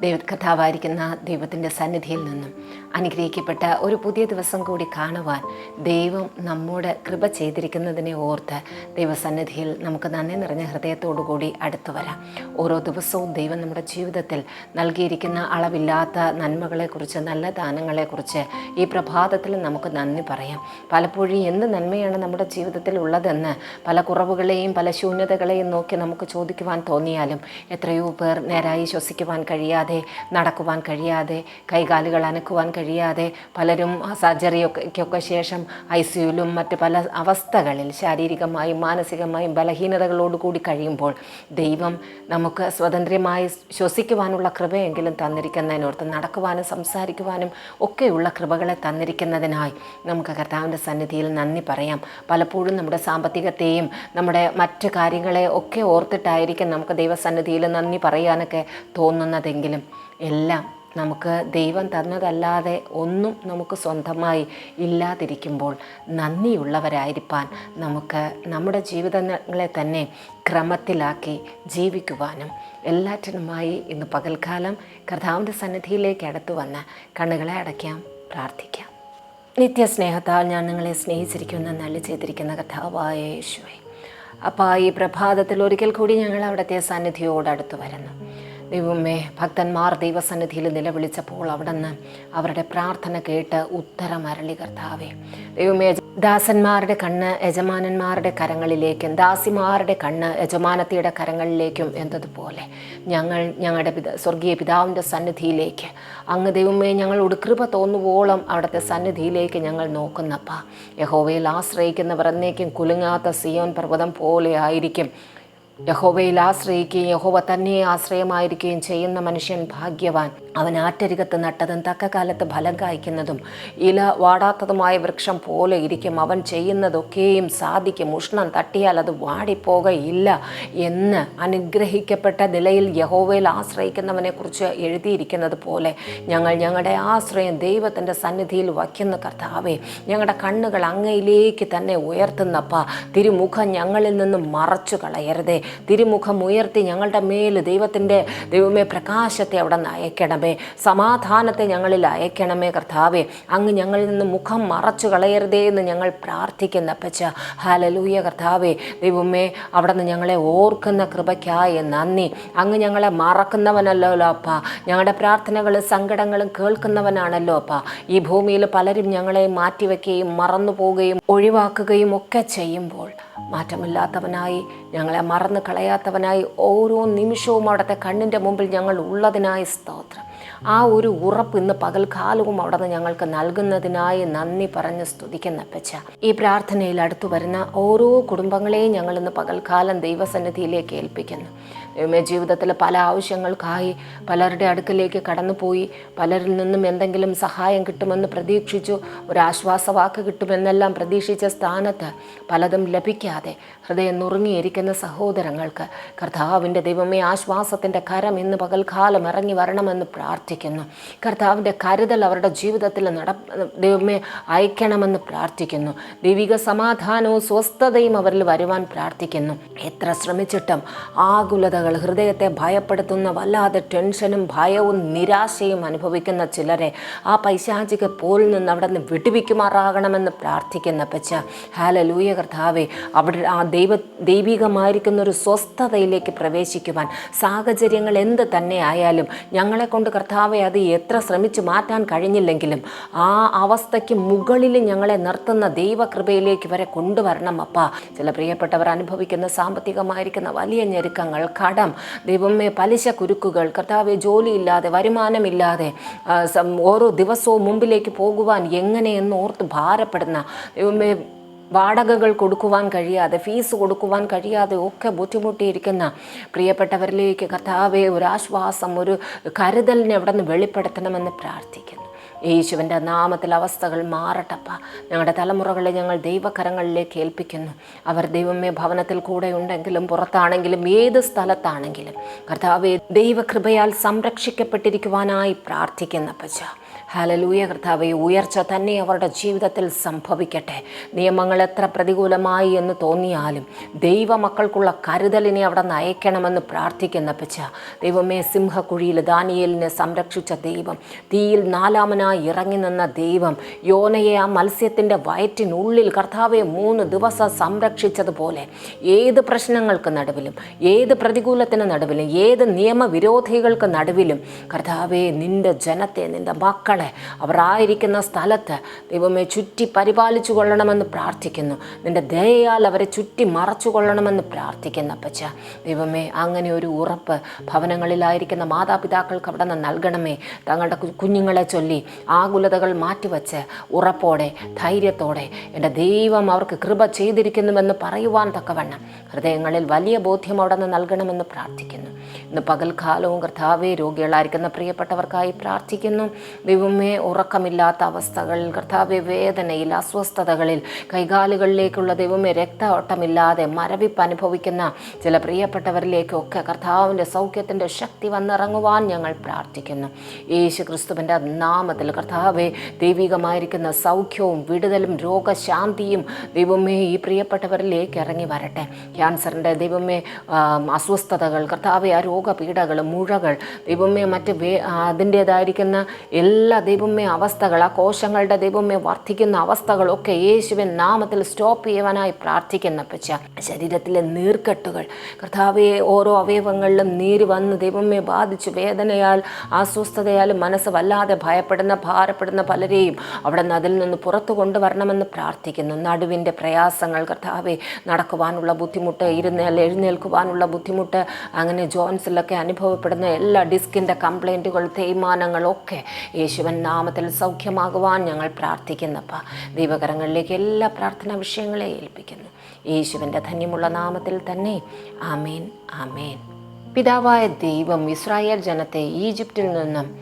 ദൈവ കഥാവായിരിക്കുന്ന ദൈവത്തിന്റെ സന്നിധിയിൽ നിന്നും അനുഗ്രഹിക്കപ്പെട്ട ഒരു പുതിയ ദിവസം കൂടി കാണുവാൻ ദൈവം നമ്മോട് കൃപ ചെയ്തിരിക്കുന്നതിനെ ഓർത്ത് ദൈവസന്നിധിയിൽ നമുക്ക് നന്ദി നിറഞ്ഞ ഹൃദയത്തോടു കൂടി അടുത്തു വരാം. ഓരോ ദിവസവും ദൈവം നമ്മുടെ ജീവിതത്തിൽ നൽകിയിരിക്കുന്ന അളവില്ലാത്ത നന്മകളെക്കുറിച്ച് നല്ല ദാനങ്ങളെക്കുറിച്ച് ഈ പ്രഭാതത്തിൽ നമുക്ക് നന്ദി പറയാം. പലപ്പോഴും എന്ത് നന്മയാണ് നമ്മുടെ ജീവിതത്തിൽ ഉള്ളതെന്ന് പല കുറവുകളെയും പല ശൂന്യതകളെയും നോക്കി നമുക്ക് ചോദിക്കുവാൻ തോന്നിയാലും എത്രയോ പേർ നേരായി ശ്വസിക്കുവാൻ കഴിയാതെ നടക്കുവാൻ കഴിയാതെ കൈകാലുകൾ അനക്കുവാൻ കഴിയാതെ പലരും സർജറിയൊക്കെ ശേഷം ഐ സിയുലും മറ്റ് പല അവസ്ഥകളിൽ ശാരീരികമായും മാനസികമായും ബലഹീനതകളോടുകൂടി കഴിയുമ്പോൾ ദൈവം നമുക്ക് സ്വതന്ത്രമായി ശ്വസിക്കുവാനുള്ള കൃപയെങ്കിലും തന്നിരിക്കുന്നതിനോർത്ത് നടക്കുവാനും സംസാരിക്കുവാനും ഒക്കെയുള്ള കൃപകളെ തന്നിരിക്കുന്നതിനായി നമുക്ക് കർത്താവിന്റെ സന്നിധിയിൽ നന്ദി പറയാം. പലപ്പോഴും നമ്മുടെ സാമ്പത്തികത്തെയും നമ്മുടെ മറ്റ് കാര്യങ്ങളെ ഒക്കെ ഓർത്തിട്ടായിരിക്കും നമുക്ക് ദൈവസന്നിധിയിൽ നന്ദി പറയാനൊക്കെ തോന്നുന്നതെങ്കിലും എല്ലാം നമുക്ക് ദൈവം തന്നതല്ലാതെ ഒന്നും നമുക്ക് സ്വന്തമായി ഇല്ലാതിരിക്കുമ്പോൾ നന്ദിയുള്ളവരായിരിക്കാൻ നമുക്ക് നമ്മുടെ ജീവിതങ്ങളെ തന്നെ ക്രമത്തിലാക്കി ജീവിക്കുവാനും എല്ലാറ്റിനുമായി ഇന്ന് പകൽക്കാലം കർത്താവിന്റെ സന്നിധിയിലേക്ക് അടുത്തു വന്ന് കണ്ണുകളെ അടയ്ക്കാം പ്രാർത്ഥിക്കാം. നിത്യസ്നേഹത്താൽ ഞാൻ നിങ്ങളെ സ്നേഹിച്ചിരിക്കുന്ന നല്ല ചെയ്തിരിക്കുന്ന കഥാവായ യേശുവെ. അപ്പോൾ ഈ പ്രഭാതത്തിൽ ഒരിക്കൽ കൂടി ഞങ്ങൾ അവിടുത്തെ സന്നിധിയോടടുത്ത് വരുന്നു. ദൈവമേ ഭക്തന്മാർ ദൈവസന്നിധിയിൽ നിലവിളിച്ചപ്പോൾ അവിടെ നിന്ന് അവരുടെ പ്രാർത്ഥന കേട്ട് ഉത്തരം അരളി കർത്താവേ. ദൈവമേ ദാസന്മാരുടെ കണ്ണ് യജമാനന്മാരുടെ കരങ്ങളിലേക്കും ദാസിമാരുടെ കണ്ണ് യജമാനത്തിയുടെ കരങ്ങളിലേക്കും എന്നതുപോലെ ഞങ്ങൾ ഞങ്ങളുടെ പിത സ്വർഗീയ പിതാവിന്റെ സന്നിധിയിലേക്ക് അങ്ങ് ദൈവമേ ഞങ്ങളോട് കൃപ തോന്നുവോളം അവിടുത്തെ സന്നിധിയിലേക്ക് ഞങ്ങൾ നോക്കുന്നപ്പ. യഹോവയിൽ ആശ്രയിക്കുന്നവർ എന്നേക്കും കുലുങ്ങാത്ത സിയോൻ പർവതം പോലെ ആയിരിക്കും. യഹോവയിൽ ആശ്രയിക്കുകയും യഹോവ തന്നെ ആശ്രയമായിരിക്കുകയും ചെയ്യുന്ന മനുഷ്യൻ ഭാഗ്യവാൻ. അവൻ ആറ്റരികത്ത് നട്ടതും തക്ക കാലത്ത് ഫലം കായ്ക്കുന്നതും ഇല വാടാത്തതുമായ വൃക്ഷം പോലെ ഇരിക്കും. അവൻ ചെയ്യുന്നതൊക്കെയും സാധിക്കും. ഉഷ്ണം തട്ടിയാൽ അത് വാടിപ്പോകയില്ല എന്ന് അനുഗ്രഹിക്കപ്പെട്ട നിലയിൽ യഹോവയിൽ ആശ്രയിക്കുന്നവനെക്കുറിച്ച് എഴുതിയിരിക്കുന്നത് പോലെ ഞങ്ങൾ ഞങ്ങളുടെ ആശ്രയം ദൈവത്തിന്റെ സന്നിധിയിൽ വയ്ക്കുന്ന കർത്താവേ ഞങ്ങളുടെ കണ്ണുകൾ അങ്ങയിലേക്ക് തന്നെ ഉയർത്തുന്നപ്പ. തിരുമുഖം ഞങ്ങളിൽ നിന്നും മറച്ചു കളയരുതേ. തിരുമുഖം ഉയർത്തി ഞങ്ങളുടെ മേൽ ദൈവത്തിന്റെ ദൈവമേ പ്രകാശത്തെ അവിടെ നിന്ന് അയക്കണമേ സമാധാനത്തെ ഞങ്ങളിൽ അയക്കണമേ കർത്താവേ. അങ്ങ് ഞങ്ങളിൽ നിന്ന് മുഖം മറച്ചു കളയരുതേ എന്ന് ഞങ്ങൾ പ്രാർത്ഥിക്കുന്ന അപ്പച്ച. ഹാലലൂയ കർത്താവേ ദൈവമേ അവിടെ നിന്ന് ഞങ്ങളെ ഓർക്കുന്ന കൃപയ്ക്കായ നന്ദി. അങ്ങ് ഞങ്ങളെ മറക്കുന്നവനല്ലോ അപ്പ. ഞങ്ങളുടെ പ്രാർത്ഥനകളും സങ്കടങ്ങളും കേൾക്കുന്നവനാണല്ലോ അപ്പ. ഈ ഭൂമിയിൽ പലരും ഞങ്ങളെ മാറ്റിവെക്കുകയും മറന്നു പോവുകയും ഒഴിവാക്കുകയും ഒക്കെ ചെയ്യുമ്പോൾ മാറ്റമില്ലാത്തവനായി ഞങ്ങളെ മറന്നു കളയാത്തവനായി ഓരോ നിമിഷവും അവിടുത്തെ കണ്ണിന്റെ മുമ്പിൽ ഞങ്ങൾ ഉള്ളതിനായി സ്തോത്രം. ആ ഒരു ഉറപ്പ് ഇന്ന് പകൽക്കാലവും അവിടെ നിന്ന് ഞങ്ങൾക്ക് നൽകുന്നതിനായി നന്ദി പറഞ്ഞ് സ്തുതിക്കുന്ന അപ്പച്ച. ഈ പ്രാർത്ഥനയിൽ അടുത്തു വരുന്ന ഓരോ കുടുംബങ്ങളെയും ഞങ്ങൾ ഇന്ന് പകൽക്കാലം ദൈവസന്നിധിയിലേക്ക് ഏൽപ്പിക്കുന്നു. ജീവിതത്തിൽ പല ആവശ്യങ്ങൾക്കായി പലരുടെ അടുക്കലേക്ക് കടന്നുപോയി. പലരിൽ നിന്നും എന്തെങ്കിലും സഹായം കിട്ടുമെന്ന് പ്രതീക്ഷിച്ചു. ഒരാശ്വാസവാക്ക് കിട്ടുമെന്നെല്ലാം പ്രതീക്ഷിച്ച സ്ഥാനത്ത് പലതും ലഭിക്കാതെ ഹൃദയം നുറുങ്ങിയിരിക്കുന്ന സഹോദരങ്ങൾക്ക് കർത്താവിന്റെ ദൈവമേ ആശ്വാസത്തിന്റെ കരം ഇന്ന് പകൽക്കാലം ഇറങ്ങി വരണമെന്ന് പ്രാർത്ഥിക്കുന്നു. കർത്താവിന്റെ കരുതൽ അവരുടെ ജീവിതത്തിൽ നട ദൈവമേ അയക്കണമെന്ന് പ്രാർത്ഥിക്കുന്നു. ദൈവിക സമാധാനവും സ്വസ്ഥതയും അവരിൽ വരുവാൻ പ്രാർത്ഥിക്കുന്നു. എത്ര ശ്രമിച്ചിട്ടും ആകുലതകൾ ഹൃദയത്തെ ഭയപ്പെടുത്തുന്ന വല്ലാതെ ടെൻഷനും ഭയവും നിരാശയും അനുഭവിക്കുന്ന ചിലരെ ആ പൈശാചിക പോലിൽ നിന്ന് അവിടെ നിന്ന് വിടുവിക്കുമാറാകണമെന്ന് പ്രാർത്ഥിക്കുന്ന പച്ച ഹാല ലൂയ കർത്താവെ അവിടെ ആ ദൈവ ദൈവികമായിരിക്കുന്ന ഒരു സ്വസ്ഥതയിലേക്ക് പ്രവേശിക്കുവാൻ സാഹചര്യങ്ങൾ എന്ത് തന്നെ ആയാലും ഞങ്ങളെ കൊണ്ട് കർത്താവെ അത് എത്ര ശ്രമിച്ചു മാറ്റാൻ കഴിഞ്ഞില്ലെങ്കിലും ആ അവസ്ഥയ്ക്ക് മുകളിൽ ഞങ്ങളെ നിർത്തുന്ന ദൈവകൃപയിലേക്ക് വരെ കൊണ്ടുവരണം അപ്പ. ചില പ്രിയപ്പെട്ടവർ അനുഭവിക്കുന്ന സാമ്പത്തികമായിരിക്കുന്ന വലിയ ഞെരുക്കങ്ങൾ കടം ദൈവമേ പലിശ കുരുക്കുകൾ കർത്താവെ ജോലിയില്ലാതെ വരുമാനമില്ലാതെ ഓരോ ദിവസവും മുമ്പിലേക്ക് പോകുവാൻ എങ്ങനെയെന്ന് ഓർത്ത് ഭാരപ്പെടുന്ന ദൈവമേ വാടകകൾ കൊടുക്കുവാൻ കഴിയാതെ ഫീസ് കൊടുക്കുവാൻ കഴിയാതെ ഒക്കെ ബുദ്ധിമുട്ടിയിരിക്കുന്ന പ്രിയപ്പെട്ടവരിലേക്ക് കർത്താവെ ഒരു ആശ്വാസം ഒരു കരുതലിനെ അവിടെ നിന്ന് വെളിപ്പെടുത്തണമെന്ന് പ്രാർത്ഥിക്കുന്നു. യേശുവിന്റെ നാമത്തിൽ അവസ്ഥകൾ മാറട്ടപ്പ. ഞങ്ങളുടെ തലമുറകളെ ഞങ്ങൾ ദൈവകരങ്ങളിലേക്ക് ഏൽപ്പിക്കുന്നു. അവർ ദൈവമേ ഭവനത്തിൽ കൂടെ ഉണ്ടെങ്കിലും പുറത്താണെങ്കിലും ഏത് സ്ഥലത്താണെങ്കിലും കർത്താവെ ദൈവകൃപയാൽ സംരക്ഷിക്കപ്പെട്ടിരിക്കുവാനായി പ്രാർത്ഥിക്കുന്ന പച്ച ഹലലൂയ കർത്താവെ ഉയർച്ച തന്നെ അവരുടെ ജീവിതത്തിൽ സംഭവിക്കട്ടെ. നിയമങ്ങൾ എത്ര പ്രതികൂലമായി എന്ന് തോന്നിയാലും ദൈവമക്കൾക്കുള്ള കരുതലിനെ അവിടെ നയിക്കണമെന്ന് പ്രാർത്ഥിക്കുന്ന പച്ച. ദൈവമേ സിംഹക്കുഴിയിൽ ദാനിയലിനെ സംരക്ഷിച്ച ദൈവം തീയിൽ നാലാമനായി ഇറങ്ങി നിന്ന ദൈവം യോനയെ ആ മത്സ്യത്തിന്റെ വയറ്റിനുള്ളിൽ കർത്താവെ മൂന്ന് ദിവസം സംരക്ഷിച്ചതുപോലെ ഏത് പ്രശ്നങ്ങൾക്ക് നടുവിലും ഏത് പ്രതികൂലത്തിന് നടുവിലും ഏത് നിയമവിരോധികൾക്ക് നടുവിലും കർത്താവെ നിന്റെ ജനത്തെ നിന്റെ മക്കളെ അവർ ആയിരിക്കുന്ന സ്ഥലത്ത് ദൈവമേ ചുറ്റി പരിപാലിച്ചു കൊള്ളണമെന്ന് പ്രാർത്ഥിക്കുന്നു. നിന്റെ ദയയാൽ അവരെ ചുറ്റി മറച്ചു കൊള്ളണമെന്ന് പ്രാർത്ഥിക്കുന്നു അപ്പച്ച. ദൈവമേ അങ്ങനെ ഒരു ഉറപ്പ് ഭവനങ്ങളിലായിരിക്കുന്ന മാതാപിതാക്കൾക്ക് അവിടെ നിന്ന് നൽകണമേ. തങ്ങളുടെ കുഞ്ഞുങ്ങളെ ചൊല്ലി ആകുലതകൾ മാറ്റിവെച്ച് ഉറപ്പോടെ ധൈര്യത്തോടെ എന്റെ ദൈവം അവർക്ക് കൃപ ചെയ്തിരിക്കുന്നുവെന്ന് പറയുവാൻ തക്കവണ്ണം ഹൃദയങ്ങളിൽ വലിയ ബോധ്യം അവിടെ നിന്ന് നൽകണമെന്ന് പ്രാർത്ഥിക്കുന്നു. ഇന്ന് പകൽക്കാലവും കർത്താവെ രോഗികളായിരിക്കുന്ന പ്രിയപ്പെട്ടവർക്കായി പ്രാർത്ഥിക്കുന്നു. ദൈവമേ ഉറക്കമില്ലാത്ത അവസ്ഥകൾ. കർത്താവെ വേദനയിൽ അസ്വസ്ഥതകളിൽ കൈകാലുകളിലേക്കുള്ള ദൈവമേ രക്തഓട്ടമില്ലാതെ മരവിപ്പ് അനുഭവിക്കുന്ന ചില പ്രിയപ്പെട്ടവരിലേക്കൊക്കെ കർത്താവിന്റെ സൗഖ്യത്തിന്റെ ശക്തി വന്നിറങ്ങുവാൻ ഞങ്ങൾ പ്രാർത്ഥിക്കുന്നു. യേശു ക്രിസ്തുവിന്റെ നാമത്തിൽ കർത്താവെ ദൈവികമായിരിക്കുന്ന സൗഖ്യവും വിടുതലും രോഗശാന്തിയും ദൈവമേ ഈ പ്രിയപ്പെട്ടവരിലേക്ക് ഇറങ്ങി വരട്ടെ. ക്യാൻസറിന്റെ ദൈവമേ അസ്വസ്ഥതകൾ കർത്താവെ ആ രോഗപീഠകൾ മുഴകൾ ദൈവമേ മറ്റ് വേ അതിന്റേതായിരിക്കുന്ന എല്ലാ ദൈവമേ അവസ്ഥകൾ ആ കോശങ്ങളുടെ ദൈവമേ വർദ്ധിക്കുന്ന അവസ്ഥകളൊക്കെ യേശുവിൻ നാമത്തിൽ സ്റ്റോപ്പ് ചെയ്യുവാനായി പ്രാർത്ഥിക്കുന്ന പച്ച ശരീരത്തിലെ നീർക്കെട്ടുകൾ കർത്താവെ ഓരോ അവയവങ്ങളിലും നീര് വന്ന് ദൈവമേ ബാധിച്ചു വേദനയാൽ അസ്വസ്ഥതയാലും മനസ്സ് വല്ലാതെ ഭയപ്പെടുന്ന ഭാരപ്പെടുന്ന പലരെയും അവിടെ നിന്ന് അതിൽ നിന്ന് പുറത്തു കൊണ്ടുവരണമെന്ന് പ്രാർത്ഥിക്കുന്നു. നടുവിന്റെ പ്രയാസങ്ങൾ കർത്താവെ നടക്കുവാനുള്ള ബുദ്ധിമുട്ട് ഇരുന്നേൽ എഴുന്നേൽക്കുവാനുള്ള ബുദ്ധിമുട്ട് അങ്ങനെ ജോൺസിലൊക്കെ അനുഭവപ്പെടുന്ന എല്ലാ ഡിസ്കിന്റെ കംപ്ലൈന്റുകൾ തേയ്മാനങ്ങളൊക്കെ യേശുവൻ നാമത്തിൽ സൗഖ്യമാകുവാൻ ഞങ്ങൾ പ്രാർത്ഥിക്കുന്നപ്പ ദീപകരങ്ങളിലേക്ക് എല്ലാ പ്രാർത്ഥനാ വിഷയങ്ങളെ ഏൽപ്പിക്കുന്നു. യേശുവിന്റെ ധന്യമുള്ള നാമത്തിൽ തന്നെ ആമേൻ ആമേൻ. പിതാവായ ദൈവം ഇസ്രായേൽ ജനത്തെ ഈജിപ്തിൽ നിന്നും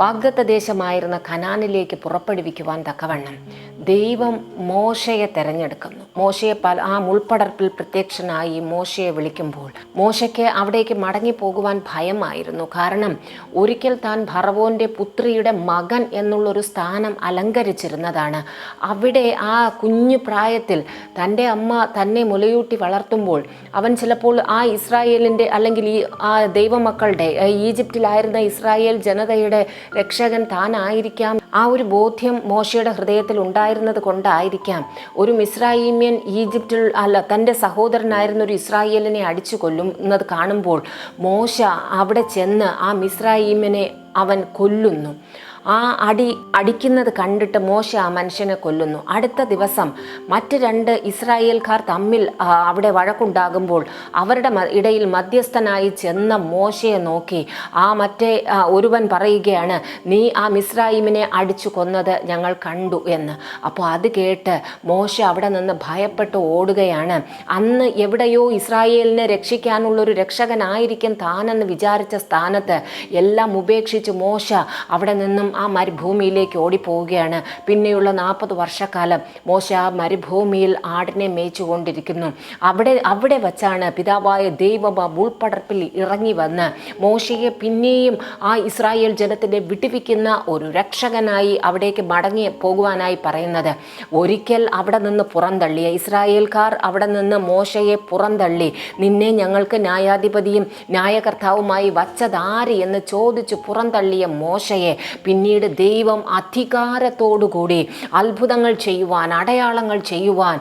വാഗ്ദത്ത ദേശമായിരുന്ന കനാനിലേക്ക് പുറപ്പെടുവിക്കുവാൻ തക്കവണ്ണം ദൈവം മോശയെ തെരഞ്ഞെടുക്കുന്നു. മോശയെ പല ആ മുൾപ്പടർപ്പിൽ പ്രത്യക്ഷനായി മോശയെ വിളിക്കുമ്പോൾ മോശയ്ക്ക് അവിടേക്ക് മടങ്ങി പോകുവാൻ ഭയമായിരുന്നു. കാരണം ഒരിക്കൽ താൻ ഭറവോന്റെ പുത്രിയുടെ മകൻ എന്നുള്ളൊരു സ്ഥാനം അലങ്കരിച്ചിരുന്നതാണ്. അവിടെ ആ കുഞ്ഞു പ്രായത്തിൽ തന്റെ അമ്മ തന്നെ മുലയൂട്ടി വളർത്തുമ്പോൾ അവൻ ചിലപ്പോൾ ആ ഇസ്രായേലിന്റെ അല്ലെങ്കിൽ ഈ ആ ദൈവമക്കളുടെ ഈജിപ്തിലായിരുന്ന ഇസ്രായേൽ ജനതയുടെ രക്ഷകൻ താനായിരിക്കാം. ആ ഒരു ബോധ്യം മോശയുടെ ഹൃദയത്തിൽ ഉണ്ടായിരുന്നത് കൊണ്ടായിരിക്കാം. ഒരു മിസ്രൈമ്യൻ ഈജിപ്തിൽ അല്ല തന്റെ സഹോദരനായിരുന്ന ഒരു ഇസ്രായേലിനെ അടിച്ചു കൊല്ലുന്നത് കാണുമ്പോൾ മോശ അവിടെ ചെന്ന് ആ മിസ്രൈമ്യനെ അവൻ കൊല്ലുന്നു. ആ അടി അടിക്കുന്നത് കണ്ടിട്ട് മോശ ആ മനുഷ്യനെ കൊല്ലുന്നു. അടുത്ത ദിവസം മറ്റ് രണ്ട് ഇസ്രായേൽക്കാർ തമ്മിൽ അവിടെ വഴക്കുണ്ടാകുമ്പോൾ അവരുടെ ഇടയിൽ മധ്യസ്ഥനായി ചെന്ന മോശയെ നോക്കി ആ മറ്റേ ഒരുവൻ പറയുകയാണ് നീ ആ മിസ്രായിമിനെ അടിച്ചു കൊന്നത് ഞങ്ങൾ കണ്ടു എന്ന്. അപ്പോൾ അത് കേട്ട് മോശ അവിടെ നിന്ന് ഭയപ്പെട്ട് ഓടുകയാണ്. അന്ന് എവിടെയോ ഇസ്രായേലിനെ രക്ഷിക്കാനുള്ളൊരു രക്ഷകനായിരിക്കും താനെന്ന് വിചാരിച്ച സ്ഥാനത്ത് എല്ലാം ഉപേക്ഷിച്ച് മോശ അവിടെ നിന്നും ആ മരുഭൂമിയിലേക്ക് ഓടിപ്പോവുകയാണ്. പിന്നെയുള്ള നാൽപ്പത് വർഷക്കാലം മോശ ആ മരുഭൂമിയിൽ ആടിനെ മേച്ചുകൊണ്ടിരിക്കുന്നു അവിടെ അവിടെ വച്ചാണ് പിതാവായ ദൈവം ആ ഉൾപ്പടർപ്പിൽ ഇറങ്ങി വന്ന് മോശയെ പിന്നെയും ആ ഇസ്രായേൽ ജനത്തിനെ വിടുവിക്കുന്ന ഒരു രക്ഷകനായി അവിടേക്ക് മടങ്ങി പോകുവാനായി പറയുന്നത്. ഒരിക്കൽ അവിടെ നിന്ന് പുറന്തള്ളിയ ഇസ്രായേൽക്കാർ അവിടെ നിന്ന് മോശയെ പുറന്തള്ളി. നിന്നെ ഞങ്ങൾക്ക് ന്യായാധിപതിയും ന്യായകർത്താവുമായി വച്ചതാര്? എന്ന് ചോദിച്ചു പുറന്തള്ളിയ മോശയെ പിന്നീട് ദൈവം അധികാരത്തോടുകൂടി അത്ഭുതങ്ങൾ ചെയ്യുവാൻ അടയാളങ്ങൾ ചെയ്യുവാൻ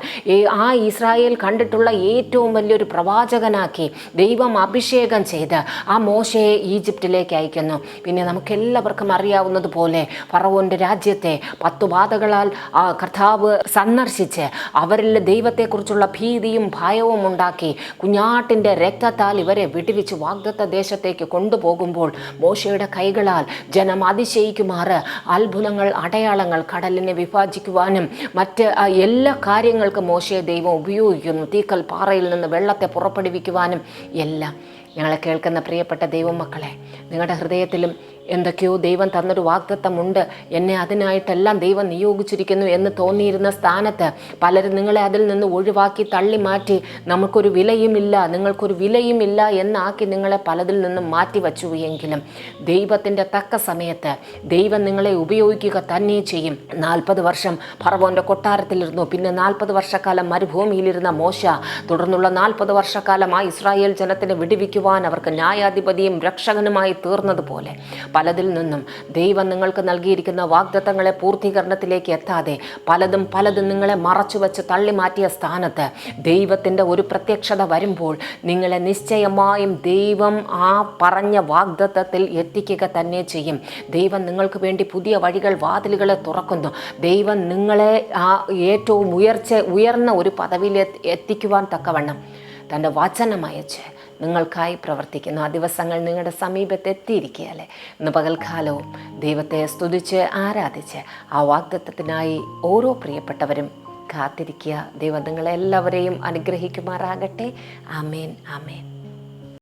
ആ ഇസ്രായേൽ കണ്ടിട്ടുള്ള ഏറ്റവും വലിയൊരു പ്രവാചകനാക്കി ദൈവം അഭിഷേകം ചെയ്ത് ആ മോശയെ ഈജിപ്തിലേക്ക് അയക്കുന്നു. പിന്നെ നമുക്കെല്ലാവർക്കും അറിയാവുന്നതുപോലെ ഫറവോന്റെ രാജ്യത്തെ പത്തു ബാധകളാൽ ആ കർത്താവ് സന്ദർശിച്ച് അവരിൽ ദൈവത്തെക്കുറിച്ചുള്ള ഭീതിയും ഭയവും ഉണ്ടാക്കി കുഞ്ഞാട്ടിന്റെ രക്തത്താൽ ഇവരെ വിടുവിച്ച് വാഗ്ദത്ത ദേശത്തേക്ക് കൊണ്ടുപോകുമ്പോൾ മോശയുടെ കൈകളാൽ ജനം അതിശയിക്കുമാറ് അത്ഭുതങ്ങൾ അടയാളങ്ങൾ കടലിനെ വിഭാജിക്കുവാനും മറ്റ് എല്ലാ കാര്യങ്ങൾക്കും മോശയെ ദൈവം ഉപയോഗിക്കുന്നു. തീക്കൽ പാറയിൽ നിന്ന് വെള്ളത്തെ പുറപ്പെടുവിക്കുവാനും എല്ലാം. ഞങ്ങളെ കേൾക്കുന്ന പ്രിയപ്പെട്ട ദൈവമക്കളെ നിങ്ങളുടെ ഹൃദയത്തിലും എന്തൊക്കെയോ ദൈവം തന്നൊരു വാഗ്ദത്തമുണ്ട്. എന്നെ അതിനായിട്ടെല്ലാം ദൈവം നിയോഗിച്ചിരിക്കുന്നു എന്ന് തോന്നിയിരുന്ന സ്ഥാനത്ത് പലരും നിങ്ങളെ അതിൽ നിന്ന് ഒഴിവാക്കി തള്ളി മാറ്റി നമുക്കൊരു വിലയുമില്ല നിങ്ങൾക്കൊരു വിലയുമില്ല എന്നാക്കി നിങ്ങളെ പലതിൽ നിന്നും മാറ്റി വച്ചു എങ്കിലും ദൈവത്തിന്റെ തക്ക സമയത്ത് ദൈവം നിങ്ങളെ ഉപയോഗിക്കുക തന്നെ ചെയ്യും. നാൽപ്പത് വർഷം ഫറവോന്റെ കൊട്ടാരത്തിലിരുന്നു. പിന്നെ നാൽപ്പത് വർഷക്കാലം മരുഭൂമിയിലിരുന്ന മോശ തുടർന്നുള്ള നാൽപ്പത് വർഷക്കാലം ആ ഇസ്രായേൽ ജനത്തിനെ വിടുവിക്കുവാൻ അവർക്ക് ന്യായാധിപതിയും രക്ഷകനുമായി തീർന്നതുപോലെ. പലതിൽ നിന്നും ദൈവം നിങ്ങൾക്ക് നൽകിയിരിക്കുന്ന വാഗ്ദത്തങ്ങളെ പൂർത്തീകരണത്തിലേക്ക് എത്താതെ പലതും പലതും നിങ്ങളെ മറച്ചു വെച്ച് തള്ളി മാറ്റിയ സ്ഥാനത്ത് ദൈവത്തിന്റെ ഒരു പ്രത്യക്ഷത വരുമ്പോൾ നിങ്ങളെ നിശ്ചയമായും ദൈവം ആ പറഞ്ഞ വാഗ്ദത്തത്തിൽ എത്തിക്കുക തന്നെ ചെയ്യും. ദൈവം നിങ്ങൾക്ക് വേണ്ടി പുതിയ വഴികൾ വാതിലുകളെ തുറക്കുന്നു. ദൈവം നിങ്ങളെ ആ ഏറ്റവും ഉയർച്ച ഉയർന്ന ഒരു പദവിയിൽ എത്തി- എത്തിക്കുവാൻ തക്കവണ്ണം തന്റെ വചനം അയച്ച് നിങ്ങൾക്കായി പ്രവർത്തിക്കുന്നു ആ ദിവസങ്ങൾ നിങ്ങളുടെ സമീപത്ത് എത്തിയിരിക്കുകയല്ലേ? ഇന്ന് പകൽക്കാലവും ദൈവത്തെ സ്തുതിച്ച് ആരാധിച്ച് ആ വാഗ്ദത്വത്തിനായി ഓരോ പ്രിയപ്പെട്ടവരും കാത്തിരിക്കുക. ദൈവം നിങ്ങളെല്ലാവരെയും അനുഗ്രഹിക്കുമാറാകട്ടെ. ആമേൻ ആമേൻ.